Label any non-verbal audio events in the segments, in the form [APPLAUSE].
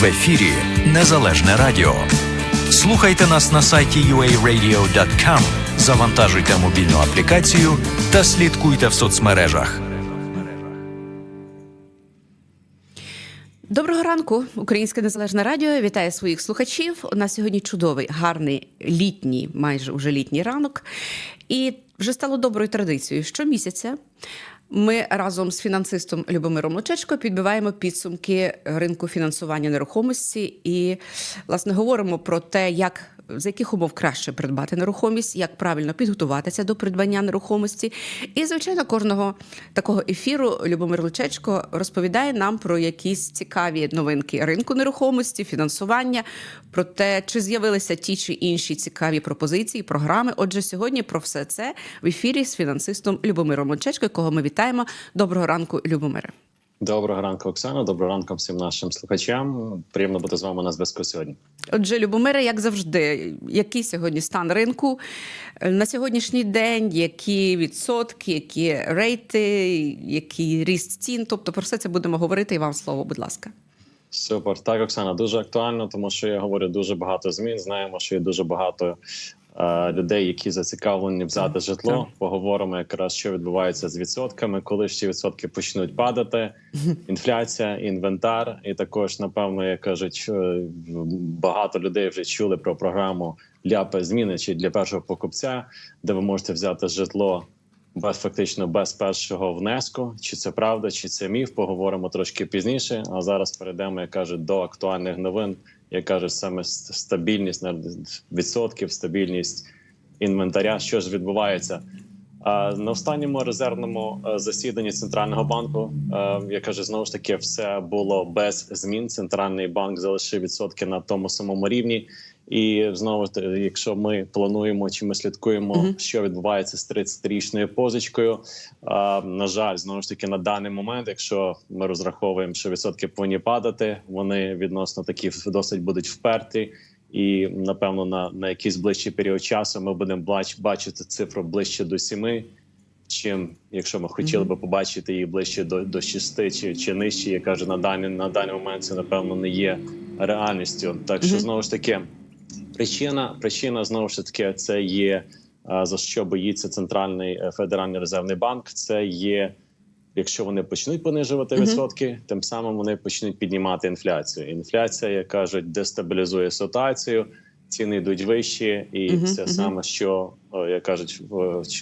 В ефірі Незалежне Радіо. Слухайте нас на сайті uaradio.com, завантажуйте мобільну аплікацію та слідкуйте в соцмережах. Доброго ранку, Українське Незалежне Радіо. Вітає своїх слухачів. У нас сьогодні чудовий, гарний літній, майже уже літній ранок. І вже стало доброю традицією. Щомісяця ми разом з фінансистом Любомиром Лучечко підбиваємо підсумки ринку фінансування нерухомості і, власне, говоримо про те, як за яких умов краще придбати нерухомість, як правильно підготуватися до придбання нерухомості. І, звичайно, кожного такого ефіру Любомир Лучечко розповідає нам про якісь цікаві новинки ринку нерухомості, фінансування, про те, чи з'явилися ті чи інші цікаві пропозиції, програми. Отже, сьогодні про все це в ефірі з фінансистом Любомиром Лучечко, якого ми вітаємо. Доброго ранку, Любомире. Доброго ранку, Оксана. Доброго ранку всім нашим слухачам. Приємно бути з вами на зв'язку сьогодні. Отже, Любомире, як завжди, який сьогодні стан ринку на сьогоднішній день, які відсотки, які рейти, який ріст цін? Тобто про все це будемо говорити. І вам слово, будь ласка. Супер, так, Оксана, дуже актуально, тому що я говорю дуже багато змін. Знаємо, що є дуже багато людей, які зацікавлені взяти житло. Поговоримо якраз, що відбувається з відсотками, коли ж ці відсотки почнуть падати. [LAUGHS] Інфляція, інвентар, і також, напевно, як кажуть, е, багато людей вже чули про програму ляпи зміни чи для першого покупця, де ви можете взяти житло. Без фактично без першого внеску, чи це правда, чи це міф, поговоримо трошки пізніше. А зараз перейдемо, як кажуть, до актуальних новин, як кажуть, саме стабільність на відсотків, стабільність інвентаря. Що ж відбувається? На останньому резервному е, засіданні центрального банку, е, я кажу, знову ж таки, все було без змін. Центральний банк залишив відсотки на тому самому рівні. І знову якщо ми плануємо чи ми слідкуємо, Мгм. що відбувається з 30-річною позичкою. А, на жаль, знову ж таки, на даний момент, якщо ми розраховуємо, що відсотки повинні падати, вони відносно такі досить будуть вперті. І напевно на, на якийсь ближчий період часу ми будемо бач, бачити цифру ближче до 7, чим якщо ми хотіли би побачити її ближче до, до 6 чи, чи нижче, я кажу, на даний на даний момент це напевно не є реальністю. Так що знову ж таки, причина причина знову ж таки це є за що боїться центральний е, федеральний резервний банк. Це є. Якщо вони почнуть понижувати відсотки, тим самим вони почнуть піднімати інфляцію. Інфляція, як кажуть, дестабілізує ситуацію, ціни йдуть вищі, і Мгм, це мгм. саме що як кажуть,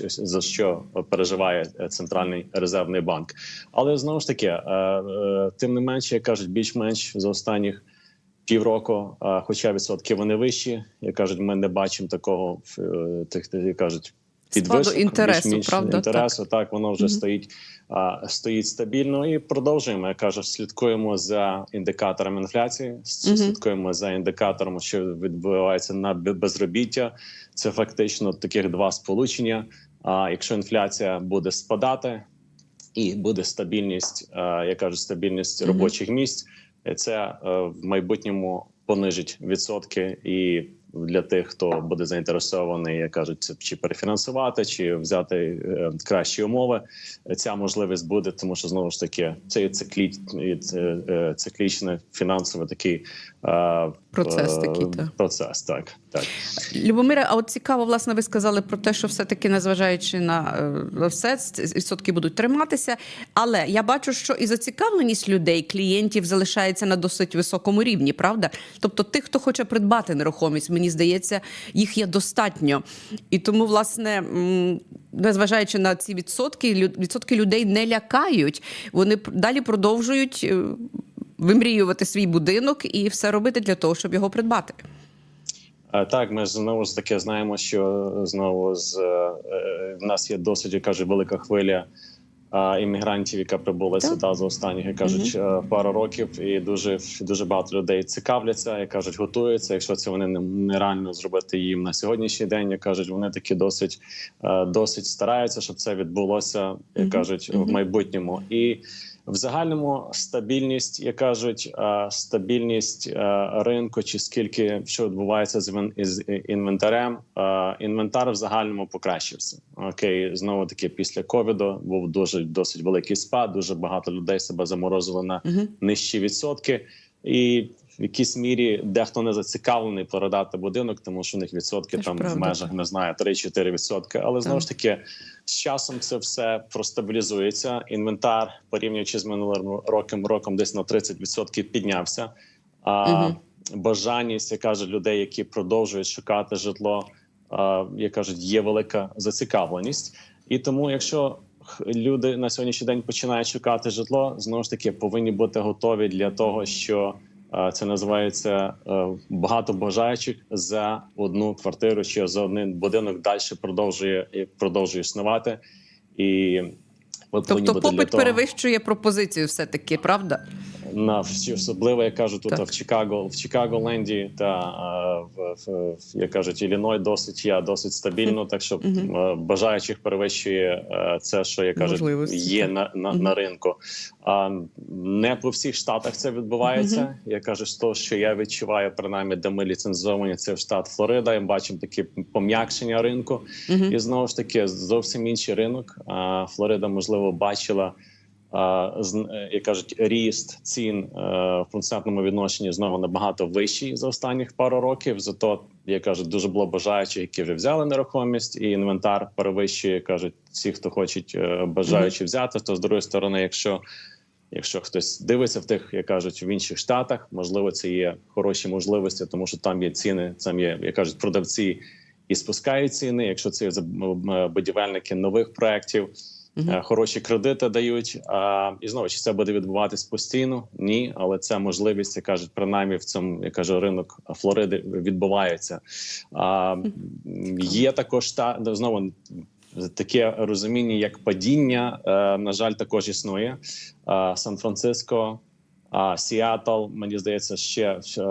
за що переживає е, центральний резервний банк. Але знову ж таки, е, е, тим не менше, як кажуть, більш-менш за останніх півроку, е, хоча відсотки вони вищі, як кажуть, ми не бачимо такого е, тих, як кажуть. Спаду інтересу, більш-менш правда? інтересу, так. воно вже Мгм. стоїть а, стоїть стабільно і продовжуємо. Я кажу, слідкуємо за індикатором інфляції, с- Мгм. слідкуємо за індикатором, що відбувається на безробіття. Це фактично таких два сполучення. А якщо інфляція буде спадати і буде стабільність, а, я кажу, стабільність Мгм. робочих місць, це е, в майбутньому понижить відсотки і. Для тих, хто буде заінтересований, як кажуть, чи перефінансувати, чи взяти е, кращі умови, ця можливість буде, тому що знову ж таки це е, циклічний фінансовий такий Процес е, такий, так. процес. Так, так. Любомире, а от цікаво, власне, ви сказали про те, що все-таки, незважаючи на е, все, відсотки будуть триматися. Але я бачу, що і зацікавленість людей, клієнтів залишається на досить високому рівні, правда? Тобто, тих, хто хоче придбати нерухомість, мені здається, їх є достатньо. І тому, власне, незважаючи на ці відсотки, відсотки людей не лякають. Вони далі продовжують. Вимріювати свій будинок і все робити для того, щоб його придбати. Так, ми знову ж таки знаємо, що знову з е, е, в нас є досить я кажу, велика хвиля іммігрантів, яка прибула сюди за останні як кажуть е, пару років, і дуже дуже багато людей цікавляться, як кажуть, готуються. Якщо це вони не- нереально зробити їм на сьогоднішній день, як кажуть, вони такі досить досить стараються, щоб це відбулося, як кажуть, Мгм. в майбутньому і. В загальному стабільність, як кажуть, стабільність е, ринку, чи скільки що відбувається з інвентарем. е, Інвентар в загальному покращився. Окей, знову таки після ковіду був дуже досить великий спад. Дуже багато людей себе заморозили на нижчі відсотки, і в якійсь мірі дехто не зацікавлений продати будинок, тому що у них відсотки Це там в межах не знаю 3-4 відсотки. Але знову ж таки, з часом це все простабілізується. Інвентар, порівнюючи з минулим роком, роком десь на 30% піднявся. А Мгм. бажаність, я кажу, людей, які продовжують шукати житло, а, як кажуть, є велика зацікавленість. І тому, якщо люди на сьогоднішній день починають шукати житло, знову ж таки повинні бути готові для того, що це називається е, багато бажаючих за одну квартиру чи за один будинок далі продовжує продовжує існувати. І Тобто попит перевищує пропозицію, все таки, правда? На всі- особливо, я кажу, тут Так. в Чикаго, в Чикаго-Ленді та в, в, в як кажуть, Ілліной досить я досить стабільно. Так що е, бажаючих перевищує е, це, що я кажу, є на, на, Мгм. на ринку. А не по всіх штатах це відбувається. Мгм. Я кажу, з того, що я відчуваю, принаймні, де ми ліцензовані, це в штат Флорида. І бачимо таке пом'якшення ринку. Мгм. І знову ж таки зовсім інший ринок. Флорида, можливо, бачила. Е, Як кажуть, ріст цін е, в процентному відношенні знову набагато вищий за останніх пару років. Зато як кажуть, дуже було бажаючих, які вже взяли нерухомість, і інвентар перевищує. кажуть, всі, хто хочуть е, бажаючи взяти. То з другої сторони, якщо Якщо хтось дивиться в тих, як кажуть, в інших штатах, можливо, це є хороші можливості, тому що там є ціни, там є, як кажуть, продавці і спускають ціни. Якщо це будівельники нових проєктів, Е, хороші кредити дають. А, і знову чи це буде відбуватись постійно? Ні, але це можливість, як кажуть, принаймні в цьому я кажу, ринок Флориди відбувається. А, є також та знову. Таке розуміння, як падіння, е, на жаль, також існує. Сан-Франциско, а Сіатл, мені здається, ще, е,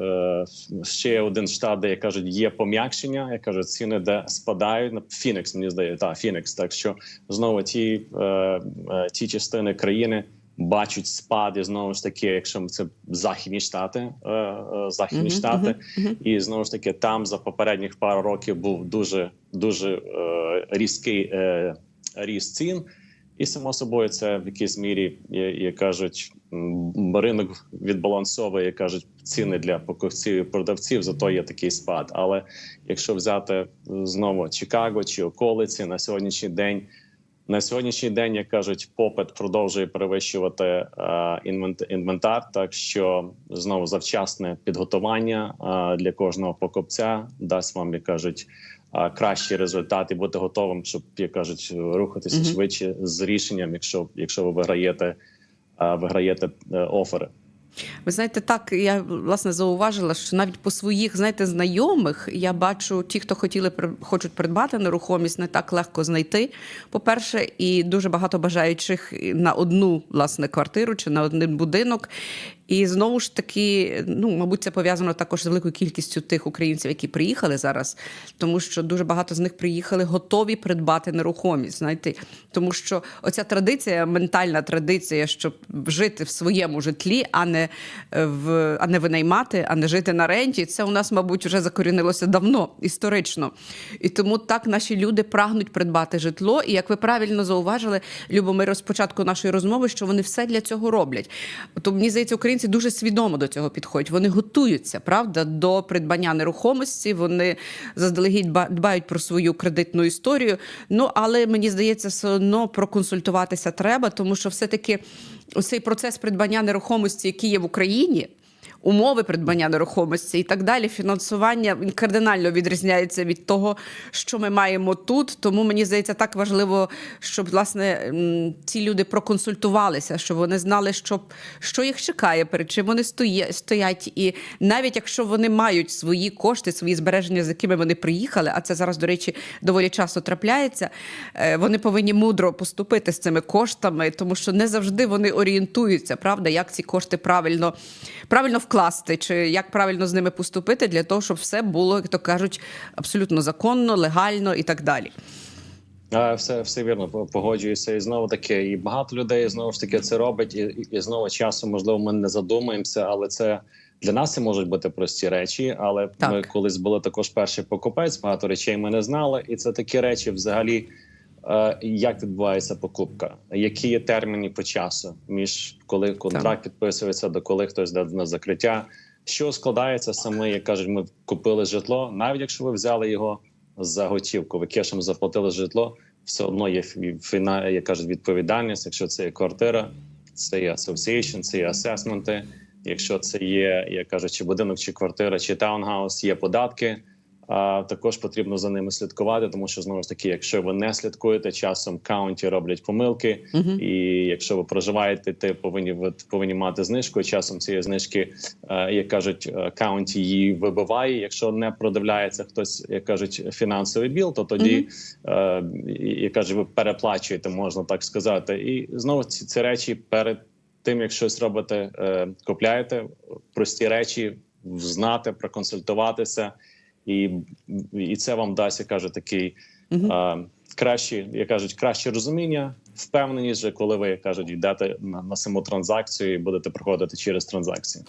е, ще один штат, де як кажуть, є пом'якшення, як кажуть, ціни, де спадають. На Фінікс, мені здається, так, Фінікс. Так що знову ті, е, ті частини країни бачать спад, і знову ж таки, якщо це західні штати, західні штати, мгм, мгм. і знову ж таки, там за попередніх пару років був дуже дуже різкий ріст цін. І само собою, це в якійсь мірі, я- як кажуть, ринок відбалансовує, кажуть, ціни для покупців і продавців. Зато є такий спад. Але якщо взяти е, знову Чикаго чи околиці на сьогоднішній день. На сьогоднішній день, як кажуть, попит продовжує перевищувати е, інвент- інвентар. Так що знову завчасне підготування е, для кожного покупця дасть вам, як кажуть, е, кращий результат і бути готовим, щоб як кажуть, рухатися Мгм. швидше з рішенням, якщо якщо ви виграєте, виграєте е, офери. Ви знаєте, так я власне зауважила, що навіть по своїх знаєте знайомих я бачу, ті, хто хотіли хочуть придбати нерухомість, не так легко знайти. По-перше, і дуже багато бажаючих на одну власне квартиру чи на один будинок. І знову ж таки, ну мабуть, це пов'язано також з великою кількістю тих українців, які приїхали зараз, тому що дуже багато з них приїхали готові придбати нерухомість. Знаєте, тому що оця традиція, ментальна традиція, щоб жити в своєму житлі, а не е, в а не винаймати, а не жити на ренті. Це у нас, мабуть, вже закорінилося давно історично. І тому так наші люди прагнуть придбати житло. І як ви правильно зауважили, Любомиро, з початку нашої розмови, що вони все для цього роблять. То мені здається, українці дуже свідомо до цього підходять. Вони готуються, правда, до придбання нерухомості. Вони заздалегідь ба- дбають про свою кредитну історію. Ну але мені здається, все одно проконсультуватися треба, тому що все-таки цей процес придбання нерухомості, який є в Україні. Умови придбання нерухомості і так далі, фінансування кардинально відрізняється від того, що ми маємо тут. Тому мені здається, так важливо, щоб власне ці люди проконсультувалися, щоб вони знали, що, що їх чекає, перед чим вони стоять. І навіть якщо вони мають свої кошти, свої збереження, з якими вони приїхали, а це зараз, до речі, доволі часто трапляється. е, Вони повинні мудро поступити з цими коштами, тому що не завжди вони орієнтуються, правда, як ці кошти правильно, правильно вкласти, чи як правильно з ними поступити для того, щоб все було, як то кажуть, абсолютно законно, легально і так далі. Все, все вірно, погоджуюся. І знову таки, і багато людей знову ж таки це робить, і, і, і знову часом, можливо, ми не задумаємося, але це для нас це можуть бути прості речі. Але Так. ми колись були також перший покупець, багато речей ми не знали. І це такі речі взагалі. Е, Як відбувається покупка? Які є терміни по часу між коли контракт підписується до коли хтось йде на закриття? Що складається саме, як кажуть, ми купили житло, навіть якщо ви взяли його за готівку, ви кешем заплатили житло, все одно є фіна, як кажуть, відповідальність. Якщо це є квартира, це є association, це є асесменти. Якщо це є, як кажуть, чи будинок, чи квартира, чи таунгаус, є податки. А також потрібно за ними слідкувати, тому що знову ж таки, якщо ви не слідкуєте, часом каунті роблять помилки, і якщо ви проживаєте, ти повинні ви повинні мати знижку. Часом цієї знижки, е, як кажуть, е, каунті її вибиває. Якщо не продивляється хтось, як кажуть, фінансовий біл, то тоді е, і- як кажуть, ви переплачуєте, можна так сказати. І знову ці, ці речі перед тим, як щось робите, е, купляєте прості речі, знати, проконсультуватися, і, і це вам дасть, я кажу, такий угу. а, краще, як кажуть, краще розуміння, впевненість, же, коли ви як кажуть, йдете на, на саму транзакцію і будете проходити через транзакцію.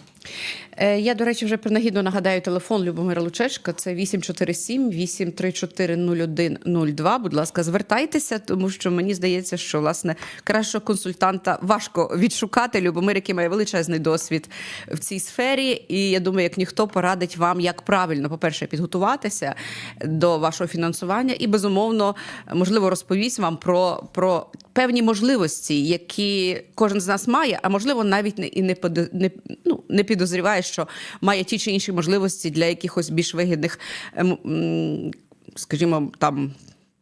Е, Я, до речі, вже принагідно нагадаю телефон Любомира Лучешка. Це 847 834 0102. Будь ласка, звертайтеся, тому що мені здається, що власне кращого консультанта важко відшукати. Любомир, який має величезний досвід в цій сфері, і я думаю, як ніхто порадить вам, як правильно, по-перше, підготуватися до вашого фінансування, і безумовно, можливо, розповість вам про, про певні можливості, які кожен з нас має, а можливо, навіть не і не не, ну, не підозріває, що має ті чи інші можливості для якихось більш вигідних, ем, скажімо, там.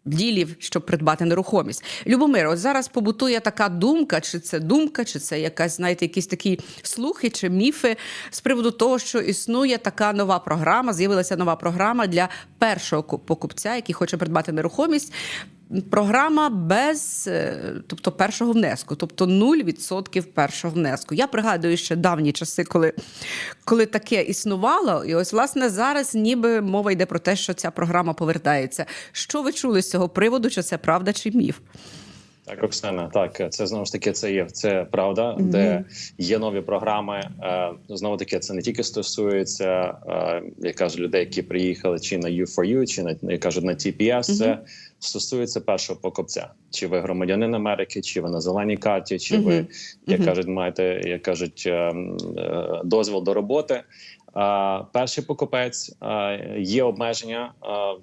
Ділів, щоб придбати нерухомість. Любомир, от зараз побутує така думка, чи це думка, чи це якась, знаєте, якісь такі слухи чи міфи з приводу того, що існує така нова програма, з'явилася нова програма для першого покупця, який хоче придбати нерухомість. Програма без, е, тобто першого внеску, тобто 0% першого внеску. Я пригадую ще давні часи, коли, коли таке існувало, і ось власне зараз ніби мова йде про те, що ця програма повертається. Що ви чули з цього приводу? Чи це правда, чи міф? Так, Оксана, так це знову ж таки це є це правда, де є нові програми. Е, знову таки, це не тільки стосується, е, як кажуть, людей, які приїхали чи на U4U, чи на як кажуть на TPS, Це стосується першого покупця. Чи ви громадянин Америки, чи ви на зеленій карті, чи ви як кажуть, маєте як кажуть е, е, дозвіл до роботи. А, перший покупець є обмеження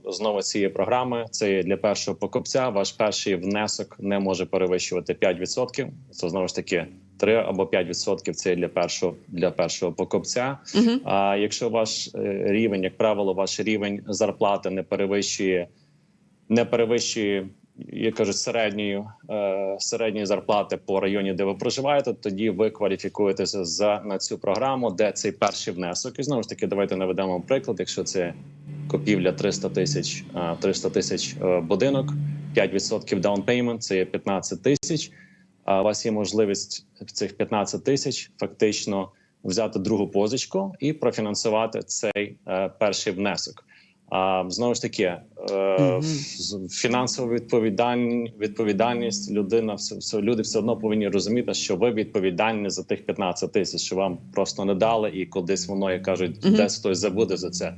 знову цієї програми. Це є для першого покупця. Ваш перший внесок не може перевищувати 5%. Це знову ж таки 3 або 5% Це є для першого для першого покупця. А якщо ваш е, рівень, як правило, ваш рівень зарплати не перевищує, не перевищує. Як кажуть, середньої е, середньої зарплати по районі, де ви проживаєте, тоді ви кваліфікуєтеся за на цю програму, де цей перший внесок. І знову ж таки, давайте наведемо приклад. Якщо це купівля 300 тисяч е, 300 тисяч е, будинок, 5% down payment – це є 15 тисяч. А у вас є можливість цих 15 тисяч фактично взяти другу позичку і профінансувати цей е, перший внесок. А знову ж таки, е, фінансова відповідальність, відповідальність людина все, все люди все одно повинні розуміти, що ви відповідальні за тих 15 тисяч, що вам просто не дали, і кудись воно, як кажуть, десь хтось забуде за це.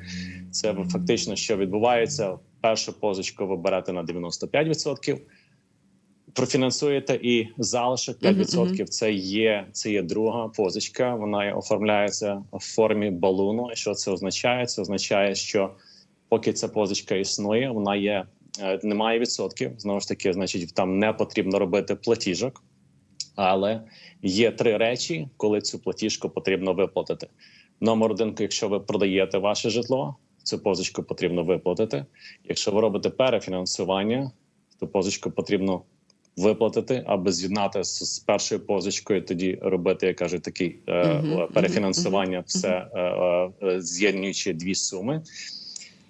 Це фактично, що відбувається. Першу позичку ви берете на 95%, профінансуєте і залишок 5% це є це є друга позичка. Вона оформляється в формі балуну. І що це означає? Це означає, що поки ця позичка існує, вона є е, немає відсотків. Знову ж таки, значить, там не потрібно робити платіжок, але є три речі, коли цю платіжку потрібно виплатити. Номер один, якщо ви продаєте ваше житло, цю позичку потрібно виплатити. Якщо ви робите перефінансування, то позичку потрібно виплатити, аби з'єднати з, з першою позичкою, тоді робити, як кажуть, такі е, перефінансування, все е, е, з'єднуючи дві суми.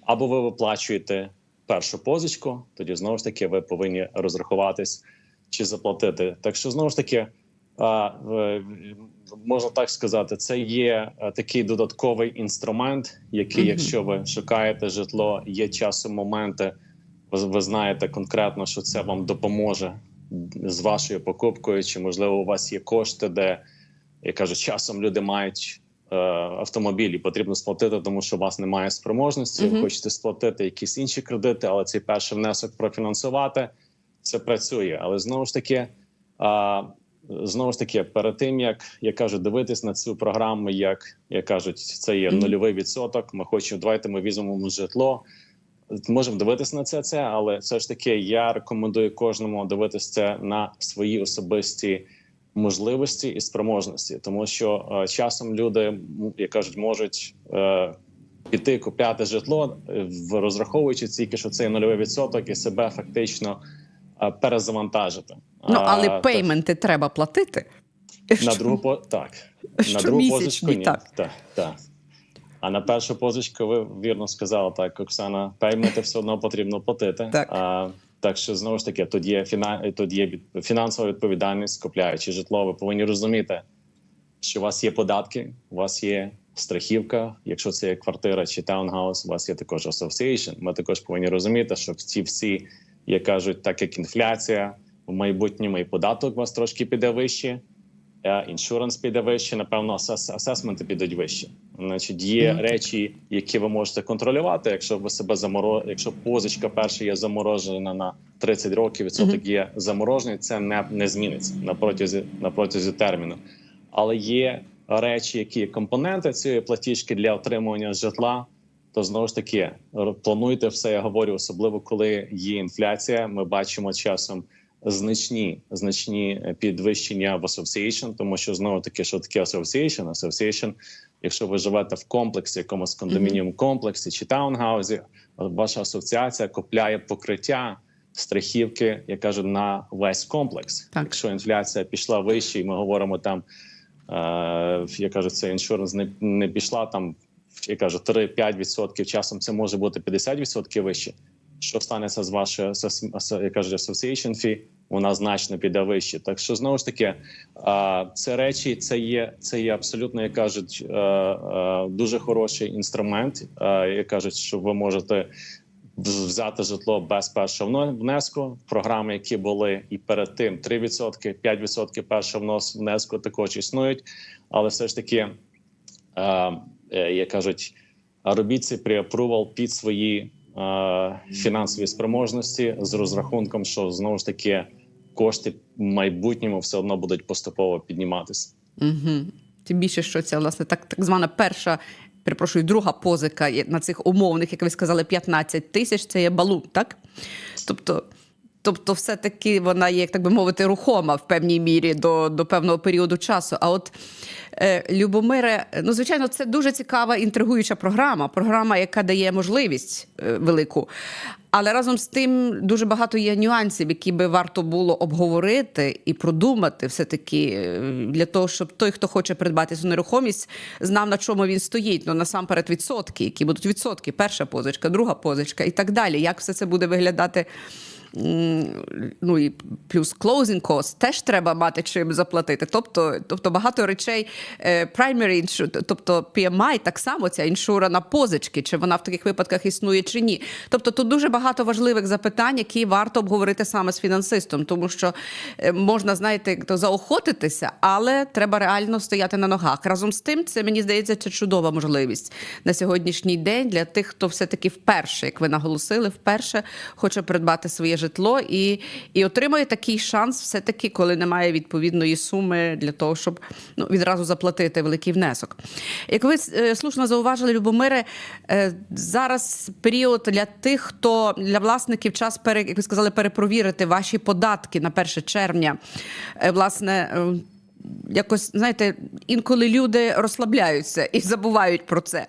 Або ви виплачуєте першу позичку, тоді знову ж таки ви повинні розрахуватись чи заплатити. Так що знову ж таки. Е, можна так сказати, це є е, такий додатковий інструмент, який, якщо ви шукаєте житло, є часом моменти, ви, знаєте конкретно, що це вам допоможе з вашою покупкою, чи можливо у вас є кошти, де я кажу, часом люди мають автомобіль і потрібно сплатити, тому що у вас немає спроможності. Ви Мгм. хочете сплатити якісь інші кредити, але цей перший внесок профінансувати це працює. Але знову ж таки, а, знову ж таки, перед тим як я кажу, дивитись на цю програму, як як кажуть, це є нульовий відсоток. Ми хочемо, давайте ми візьмемо житло. Можемо дивитись на це, це, але все ж таки я рекомендую кожному дивитись це на свої особисті можливості і спроможності, тому що е, часом люди, як кажуть, можуть е, піти купляти житло, е, в- розраховуючи тільки, що це нульовий відсоток, і себе фактично перезавантажити. Ну, але А, пейменти треба платити. на другу по так на другу позичку ні. так. Так, так. А на першу позичку ви вірно сказали так, Оксана. Пейменти все одно потрібно платити. Так. А, так що знову ж таки, тут є фіна... тут є фінансова відповідальність, купляючи житло. Ви повинні розуміти, що у вас є податки, у вас є страхівка. Якщо це є квартира чи таунгаус, у вас є також association. Ми також повинні розуміти, що ці всі, як кажуть, так як інфляція в майбутньому і податок у вас трошки піде вище. Іншуранс піде вище, напевно, асес- асесменти підуть вище. Значить, є Мгм. речі, які ви можете контролювати. Якщо ви себе заморо... якщо позичка перша є заморожена на 30 років, відсоток є заморожений, це не, не зміниться на протязі на протязі терміну. Але є речі, які компоненти цієї платіжки для отримування житла. То знову ж таки плануйте все. Я говорю, особливо коли є інфляція. Ми бачимо часом значні значні е, підвищення в association, тому що знову таки, що таке association? Association, якщо ви живете в комплексі, якомусь кондомініум комплексі чи таунгаузі, ваша асоціація купляє покриття страхівки, я кажу, на весь комплекс. Так. Якщо інфляція пішла вище, і ми говоримо там, е, я кажу, це іншуранс не, не пішла там. Я кажу, 3-5%, часом це може бути 50% вище. Що станеться з вашою асос- асо- я кажу, association fee, вона значно піде вище. Так що знову ж таки, це речі, це є це є абсолютно, як кажуть, е, е, дуже хороший інструмент. е, Як кажуть, що ви можете взяти житло без першого внеску. Програми, які були і перед тим 3%, 5% першого внеску також існують, але все ж таки, як кажуть, робіть цей pre-approval під свої е, фінансові спроможності з розрахунком, що знову ж таки кошти в майбутньому все одно будуть поступово підніматися. Угу. Тим більше, що це власне так, так звана перша, перепрошую, друга позика на цих умовних, як ви сказали, 15 тисяч це є балун, так? Тобто. Тобто, все-таки вона є, як так би мовити, рухома в певній мірі до, до певного періоду часу. А от е, Любомире, ну звичайно, це дуже цікава інтригуюча програма, програма, яка дає можливість е, велику. Але разом з тим дуже багато є нюансів, які би варто було обговорити і продумати все-таки е, для того, щоб той, хто хоче придбати цю нерухомість, знав, на чому він стоїть. Ну насамперед відсотки, які будуть відсотки, перша позичка, друга позичка і так далі. Як все це буде виглядати? Ну і плюс closing cost теж треба мати чим заплатити. Тобто, тобто багато речей е, primary insur- тобто PMI так само ця іншура на позички, чи вона в таких випадках існує чи ні. Тобто тут дуже багато важливих запитань, які варто обговорити саме з фінансистом, тому що е, можна, знаєте, то заохотитися, але треба реально стояти на ногах. Разом з тим, це мені здається, це чудова можливість на сьогоднішній день для тих, хто все-таки вперше, як ви наголосили, вперше хоче придбати своє житло і, і отримує такий шанс, все-таки, коли немає відповідної суми для того, щоб ну, відразу заплатити великий внесок. Як ви е, слушно зауважили, Любомире, е, зараз період для тих, хто для власників час пере, як ви сказали, перепровірити ваші податки на 1 червня. Е, Власне. Якось знаєте, інколи люди розслабляються і забувають про це.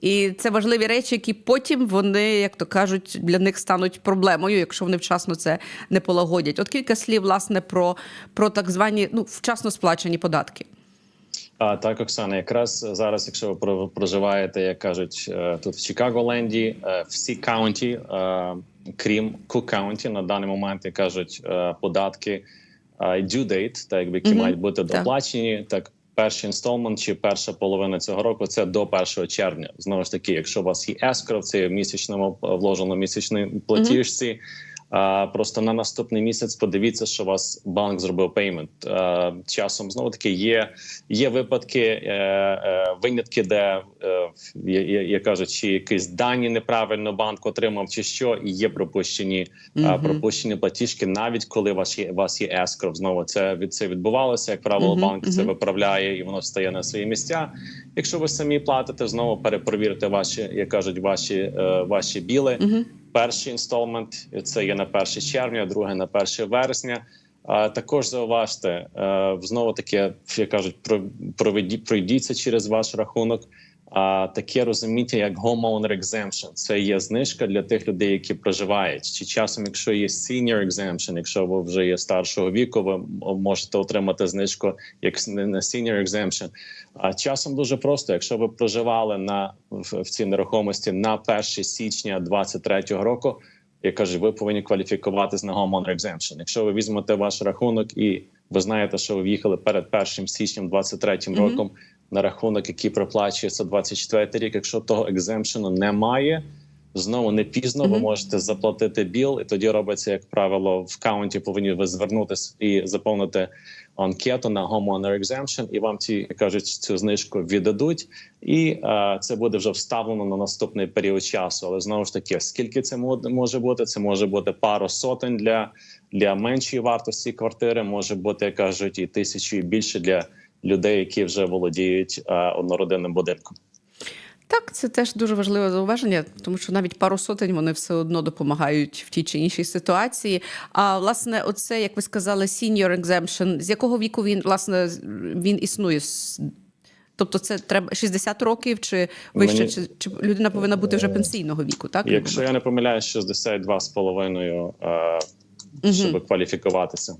І це важливі речі, які потім вони, як то кажуть, для них стануть проблемою, якщо вони вчасно це не полагодять. От кілька слів, власне, про, про так звані ну, вчасно сплачені податки. А так, Оксана, якраз зараз, якщо ви проживаєте, як кажуть, е, тут в Чикаго-Ленді, е, всі каунті, е, крім Кук Каунті, на даний момент як кажуть податки due date, так якби які Мгм, мають бути доплачені, так. Перший інсталмент чи перша половина цього року це до 1 червня. Знову ж таки, якщо у вас є ескро, це є в місячному вложено в місячній платіжці. Е, Просто на наступний місяць подивіться, що у вас банк зробив пеймент. Часом знову таки є, є випадки, е, е, винятки, де е, я, я чи якісь дані неправильно банк отримав, чи що, і є пропущені Мгм. пропущені платіжки, навіть коли у вас є у вас є escrow. Знову це від це відбувалося. Як правило, Мгм, банк це виправляє і воно стає на свої місця. Якщо ви самі платите, знову перепровірте ваші, як кажуть, ваші ваші біли. Угу. Перший інсталмент це є на 1 червня, друге на 1 вересня. А також зауважте е, знову таки, як кажуть, пройдіться через ваш рахунок. А таке розуміття, як homeowner exemption. це є знижка для тих людей, які проживають. Чи часом, якщо є senior exemption, якщо ви вже є старшого віку, ви можете отримати знижку як на senior exemption. А часом дуже просто, якщо ви проживали на в, в цій нерухомості на 1 січня 2023 року. Я кажу, ви повинні кваліфікуватись на homeowner exemption. Якщо ви візьмете ваш рахунок і ви знаєте, що ви в'їхали перед 1 січням 23 Мгм. роком на рахунок, який проплачується 24 рік. Якщо того екземпшену немає, знову не пізно ви можете заплатити біл, і тоді робиться, як правило, в каунті повинні ви звернутися і заповнити анкету на homeowner exemption, і вам ці кажуть цю знижку віддадуть, і е, це буде вже вставлено на наступний період часу. Але знову ж таки, скільки це може бути? Це може бути пару сотень для, для меншої вартості квартири, може бути, кажуть, і тисячі і більше для людей, які вже володіють е, однородинним будинком. Так, це теж дуже важливе зауваження, тому що навіть пару сотень вони все одно допомагають в тій чи іншій ситуації. А власне, оце, як ви сказали, senior exemption, з якого віку він власне він існує? Тобто, це треба 60 років, чи вище, Мені- чи, чи людина повинна бути вже пенсійного віку, так? Якщо я не помиляюсь, 62 з половиною, е, щоб кваліфікуватися.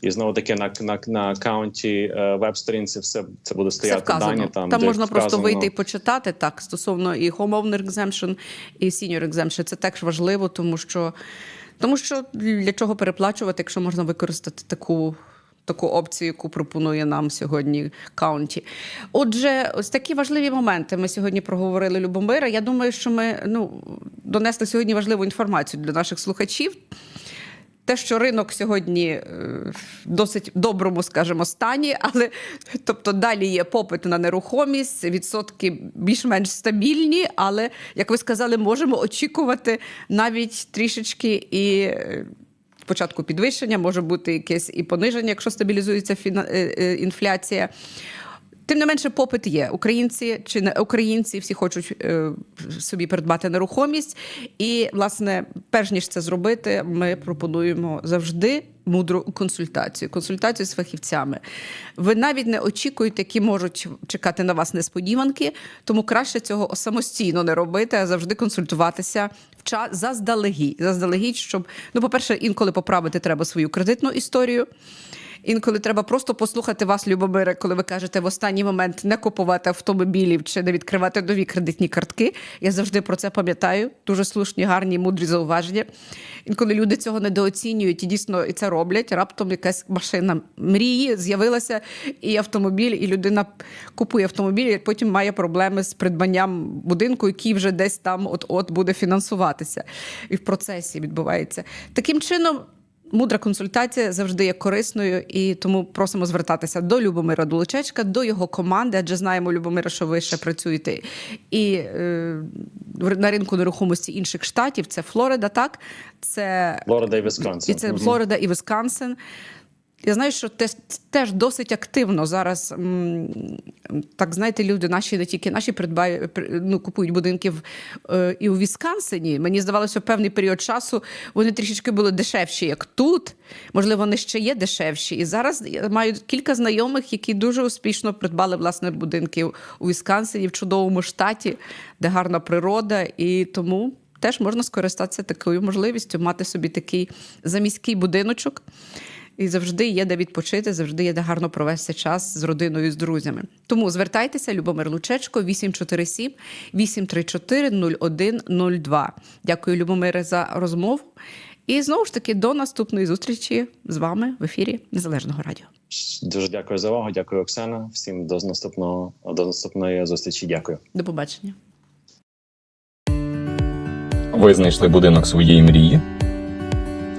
І знову таки на, на, на аккаунті е, веб-сторінці все це буде стояти вказано. дані. Там, Там де можна просто вийти і почитати так стосовно і homeowner exemption, і senior exemption. Це також важливо, тому що, тому що для чого переплачувати, якщо можна використати таку. Таку опцію, яку пропонує нам сьогодні каунті. Отже, ось такі важливі моменти. Ми сьогодні проговорили Любомира. Я думаю, що ми ну, донесли сьогодні важливу інформацію для наших слухачів. Те, що ринок сьогодні е, в досить доброму, скажімо, стані, але тобто далі є попит на нерухомість, відсотки більш-менш стабільні, але як ви сказали, можемо очікувати навіть трішечки і. е, Спочатку підвищення, може бути якесь і пониження, якщо стабілізується е, інфляція. Тим не менше, попит є. Українці чи не українці всі хочуть е, собі придбати нерухомість. І, власне, перш ніж це зробити, ми пропонуємо завжди мудру консультацію, консультацію з фахівцями. Ви навіть не очікуєте, які можуть чекати на вас несподіванки, тому краще цього самостійно не робити, а завжди консультуватися в час заздалегідь. Заздалегідь, щоб, ну, по-перше, інколи поправити треба свою кредитну історію. Інколи треба просто послухати вас, Любомире, коли ви кажете в останній момент не купувати автомобілів чи не відкривати нові кредитні картки. Я завжди про це пам'ятаю. Дуже слушні, гарні, мудрі зауваження. Інколи люди цього недооцінюють і дійсно і це роблять. Раптом якась машина мрії з'явилася, і автомобіль, і людина купує автомобіль, і потім має проблеми з придбанням будинку, який вже десь там от-от буде фінансуватися. І в процесі відбувається. Таким чином. Мудра консультація завжди є корисною, і тому просимо звертатися до Любомира Дуличечка, до його команди, адже знаємо, Любомира, що ви ще працюєте і е, на ринку нерухомості інших штатів. Це Флорида, так? Це Флорида і Висконсин. і це Флорида і Висконсин. Я знаю, що теж, теж досить активно зараз, так знаєте, люди наші не тільки наші ну, купують будинки в, е, і у Вісконсині. Мені здавалося, певний період часу вони трішечки були дешевші, як тут. Можливо, вони ще є дешевші. І зараз я маю кілька знайомих, які дуже успішно придбали власне будинки у Вісконсині, в чудовому штаті, де гарна природа, і тому. Теж можна скористатися такою можливістю, мати собі такий заміський будиночок. І завжди є де відпочити, завжди є де гарно провести час з родиною з друзями. Тому звертайтеся, Любомир Лучечко, 847 834 0102. Дякую, Любомире, за розмову. І знову ж таки до наступної зустрічі з вами в ефірі Незалежного радіо. Дуже дякую за увагу. Дякую, Оксана. Всім до наступного до наступної зустрічі. Дякую. До побачення. Ви знайшли будинок своєї мрії?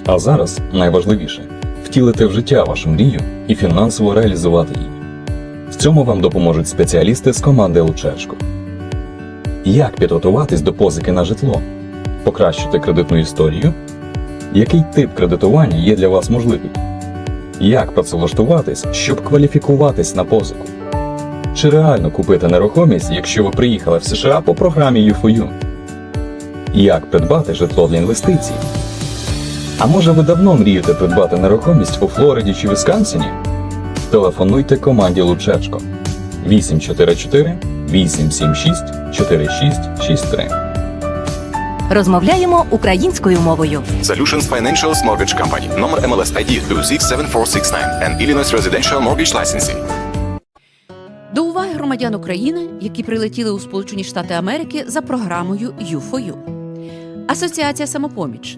А зараз найважливіше втілити в життя вашу мрію і фінансово реалізувати її. В цьому вам допоможуть спеціалісти з команди Лучешко. Як підготуватись до позики на житло? Покращити кредитну історію? Який тип кредитування є для вас можливий? Як працевлаштуватись, щоб кваліфікуватись на позику? Чи реально купити нерухомість, якщо ви приїхали в США по програмі U4U? Як придбати житло для інвестицій? А може ви давно мрієте придбати нерухомість у Флориді чи Вісконсині? Телефонуйте команді Лучечко 844 876 4663. Розмовляємо українською мовою. Solutions Financial's Mortgage Company. Номер MLS ID 267469 and Illinois Residential Mortgage Licensing. До уваги громадян України, які прилетіли у Сполучені Штати Америки за програмою U4U. Асоціація Самопоміч.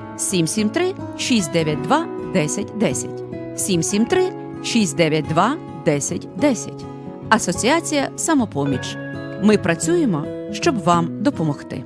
773 692 1010 773 692 1010. Асоціація Самопоміч. Ми працюємо, щоб вам допомогти.